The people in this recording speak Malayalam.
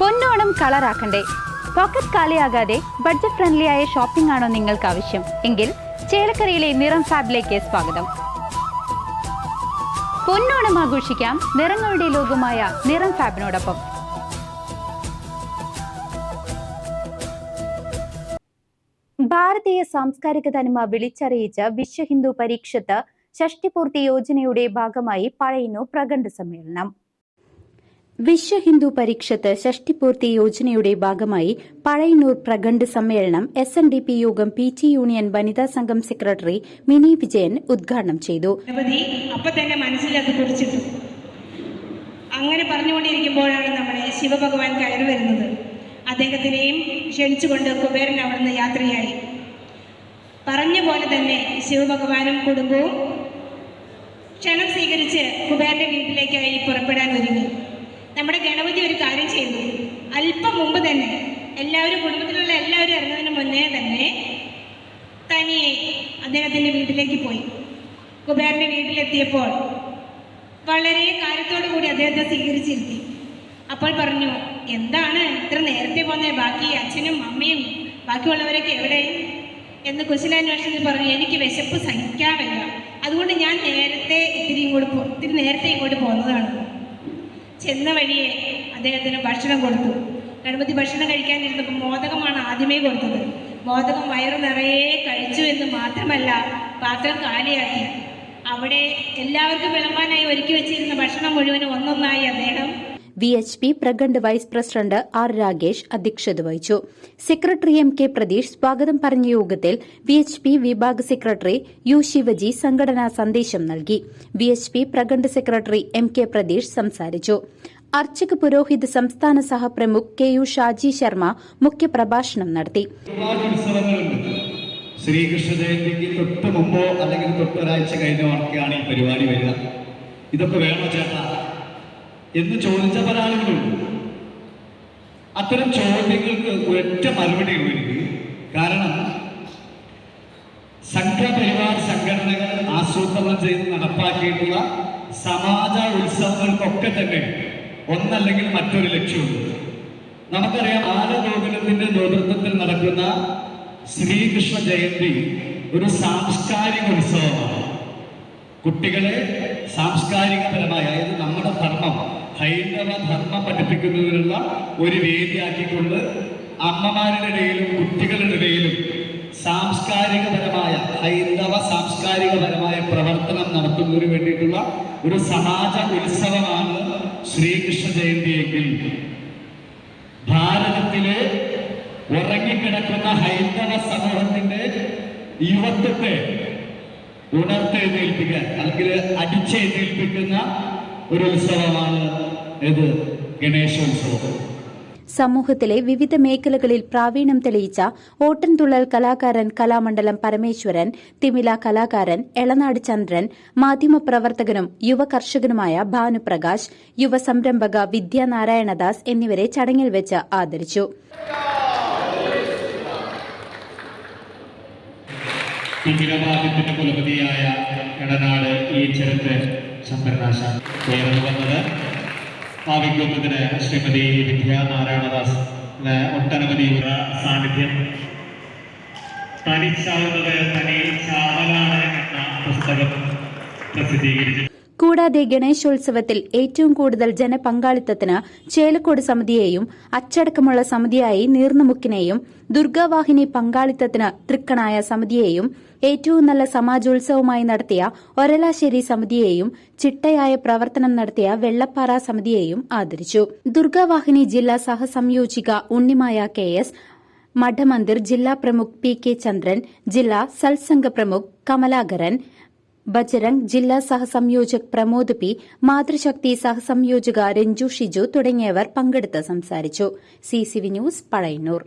പൊന്നോണം കളറാക്കണ്ടേ. പോക്കറ്റ് കാലിയാകാതെ ബഡ്ജറ്റ് ഫ്രണ്ട്ലി ആയ ഷോപ്പിംഗ് ആണോ നിങ്ങൾക്ക് ആവശ്യം? എങ്കിൽ ചേലക്കരയിലെ നിറം ഫാബിലേക്ക് സ്വാഗതം. പൊന്നോണം ആഘോഷിക്കാം നിറങ്ങളുടെ ലോകമായ നിറം ഫാബിനോടൊപ്പം. ഭാരതീയ സാംസ്കാരിക തനിമ വിളിച്ചറിയിച്ച വിശ്വ ഹിന്ദു പരീക്ഷത്ത് ഷഷ്ടിപൂർത്തി യോജനയുടെ ഭാഗമായി പഴയുന്നു പ്രകണ്ഡ സമ്മേളനം. വിശ്വ ഹിന്ദു പരീക്ഷത്ത് ഷഷ്ടിപൂർത്തി യോജനയുടെ ഭാഗമായി പഴയന്നൂർ പ്രഖണ്ഡ് സമ്മേളനം എസ് എൻ ഡി പി യോഗം പി ടി യൂണിയൻ വനിതാ സംഘം സെക്രട്ടറി മിനി വിജയൻ ഉദ്ഘാടനം ചെയ്തു. അങ്ങനെ പറഞ്ഞുകൊണ്ടിരിക്കുമ്പോഴാണ് നമ്മളെ ശിവഭഗവാൻ കയറി വരുന്നത്. അദ്ദേഹത്തിനെയും ക്ഷണിച്ചുകൊണ്ട് കുബേരൻ അവിടുന്ന് യാത്രയായി. പറഞ്ഞ പോലെ തന്നെ ശിവഭഗവാനും കുടുംബവും ക്ഷണം സ്വീകരിച്ച് കുബേരന്റെ വീട്ടിലേക്കായി പുറപ്പെടാൻ ഒരുങ്ങി. നമ്മുടെ ഗണപതി ഒരു കാര്യം ചെയ്യുന്നു. അല്പം മുമ്പ് തന്നെ എല്ലാവരും കുടുംബത്തിലുള്ള എല്ലാവരും ഇറങ്ങുന്നതിന് മുന്നേ തന്നെ തനിയെ അദ്ദേഹത്തിന്റെ വീട്ടിലേക്ക് പോയി. കുബേരന്റെ വീട്ടിലെത്തിയപ്പോൾ വളരെ കാര്യത്തോടു കൂടി അദ്ദേഹത്തെ സ്വീകരിച്ചിരുത്തി. അപ്പോൾ പറഞ്ഞു എന്താണ്? ഇത്ര നേരത്തെ പോന്നേ. ബാക്കി അച്ഛനും അമ്മയും ബാക്കിയുള്ളവരൊക്കെ എവിടെ? എന്ന് കുശലാന്വേഷണത്തിൽ പറഞ്ഞു എനിക്ക് വിശപ്പ് സഹിക്കാമല്ല അതുകൊണ്ട് ഞാൻ നേരത്തെ ഇത്തിരി ഇങ്ങോട്ട് ഇത്തിരി നേരത്തെ ഇങ്ങോട്ട് പോകുന്നതാണ് ചെന്ന വഴിയെ അദ്ദേഹത്തിന് ഭക്ഷണം കൊടുത്തു. ഗണപതി ഭക്ഷണം കഴിക്കാനിരുന്നപ്പോൾ മോദകമാണ് ആദ്യമേ കൊടുത്തത്. മോദകം വയറു നിറയെ കഴിച്ചു എന്ന് മാത്രമല്ല പാത്രം കാലിയാക്കി. അവിടെ എല്ലാവർക്കും വിളമ്പാനായി ഒരുക്കി വെച്ചിരുന്ന ഭക്ഷണം മുഴുവനും ഒന്നൊന്നായി അദ്ദേഹം വി എച്ച് പി പ്രഗണ്ട് വൈസ് പ്രസിഡന്റ് ആർ രാഗേഷ് അധ്യക്ഷത വഹിച്ചു. സെക്രട്ടറി എം കെ പ്രതീഷ് സ്വാഗതം പറഞ്ഞ യോഗത്തിൽ വി എച്ച് പി വിഭാഗ് സെക്രട്ടറി യു ശിവജി സംഘടനാ സന്ദേശം നൽകി. വി എച്ച് പി പ്രഗണ്ട് സെക്രട്ടറി എം കെ പ്രതീഷ് സംസാരിച്ചു. അർച്ചക് പുരോഹിത് സംസ്ഥാന സഹപ്രമുഖ് കെ യു ഷാജി ശർമ്മ മുഖ്യപ്രഭാഷണം നടത്തി. ശ്രീകൃഷ്ണ ജയന്തിക്ക് തൊട്ട് മുമ്പോ അല്ലെങ്കിൽ തൊട്ടൊരാഴ്ച കഴിഞ്ഞൊക്കെയാണ് ഈ പരിപാടി വരിക. ഇതൊക്കെ വേണോ ചേട്ടാ? എന്ന് ചോദിച്ച പല ആളുകളുണ്ട് അത്തരം ചോദ്യങ്ങൾക്ക് ഒറ്റ മറുപടി എനിക്ക്. കാരണം സംഘപരിവാർ സംഘടനകൾ ആസൂത്രണം ചെയ്ത് നടപ്പാക്കിയിട്ടുള്ള സമാജ ഉത്സവങ്ങൾക്കൊക്കെ തന്നെ ഒന്നല്ലെങ്കിൽ മറ്റൊരു ലക്ഷ്യമുണ്ട്. നമുക്കറിയാം ആലഗോകുലത്തിന്റെ നേതൃത്വത്തിൽ നടക്കുന്ന ശ്രീകൃഷ്ണ ജയന്തി ഒരു സാംസ്കാരിക ഉത്സവമാണ്. കുട്ടികളെ സാംസ്കാരികപരമായ അതായത് നമ്മുടെ ധർമ്മം ഹൈന്ദവ ധർമ്മം പഠിപ്പിക്കുന്നതിനുള്ള ഒരു വേദിയാക്കിക്കൊണ്ട് അമ്മമാരുടെ ഇടയിലും കുട്ടികളുടെ ഇടയിലും സാംസ്കാരികപരമായ ഹൈന്ദവ സാംസ്കാരികപരമായ പ്രവർത്തനം നടത്തുന്നതിന് വേണ്ടിയിട്ടുള്ള ഒരു സമാജ ഉത്സവമാണ് ശ്രീകൃഷ്ണ ജയന്തിയെങ്കിൽ ഭാരതത്തിലെ ഉറങ്ങിക്കിടക്കുന്ന ഹൈന്ദവ സമൂഹത്തിന്റെ യുവത്വത്തെ ഉണർത്തെഴുന്നേൽപ്പിക്കാൻ അല്ലെങ്കിൽ അടിച്ചേൽപ്പിക്കുന്ന ഒരു ഉത്സവമാണ് ഇത് ഗണേശോത്സവം സമൂഹത്തിലെ വിവിധ മേഖലകളിൽ പ്രാവീണ്യം തെളിയിച്ച ഓട്ടൻതുള്ളൽ കലാകാരൻ കലാമണ്ഡലം പരമേശ്വരൻ തിമില കലാകാരൻ എളനാട് ചന്ദ്രൻ മാധ്യമപ്രവർത്തകനും യുവ കർഷകനുമായ ഭാനുപ്രകാശ് യുവ സംരംഭക വിദ്യാനാരായണദാസ് എന്നിവരെ ചടങ്ങിൽ വെച്ച് ആദരിച്ചു. കുലപതിയായ എടനാട് ഈ ഉയർന്നു വന്നത് വിഗ്രഹത്തിന് ശ്രീമതി വിദ്യാനാരായണദാസ് ഒട്ടനവധി സാന്നിധ്യം. തനിച്ചാവുന്നത് തനി ചാവലാണ് എന്ന പുസ്തകം പ്രസിദ്ധീകരിച്ചു കൂടാതെ ഗണേശോത്സവത്തിൽ ഏറ്റവും കൂടുതൽ ജനപങ്കാളിത്തത്തിന് ചേലക്കോട് സമിതിയെയും അച്ചടക്കമുള്ള സമിതിയായി നീർന്നുമുക്കിനെയും ദുർഗാവാഹിനി പങ്കാളിത്തത്തിന് തൃക്കണായ സമിതിയെയും ഏറ്റവും നല്ല സമാജോത്സവമായി നടത്തിയ ഒരലാശ്ശേരി സമിതിയെയും ചിട്ടയായ പ്രവർത്തനം നടത്തിയ വെള്ളപ്പാറ സമിതിയെയും ആദരിച്ചു. ദുർഗാവാഹിനി ജില്ലാ സഹസംയോജിക ഉണ്ണിമായ കെ എസ് മഠമന്ദിർ ജില്ലാ പ്രമുഖ് പി കെ ചന്ദ്രൻ ജില്ലാ സത്സംഗ പ്രമുഖ് കമലാകരൻ ബജരംഗ് ജില്ലാ സഹസംയോജക് പ്രമോദ് പി മാതൃശക്തി സഹസംയോജക രഞ്ജു ഷിജു തുടങ്ങിയവർ പങ്കെടുത്ത് സംസാരിച്ചു. C news Pazhayannur.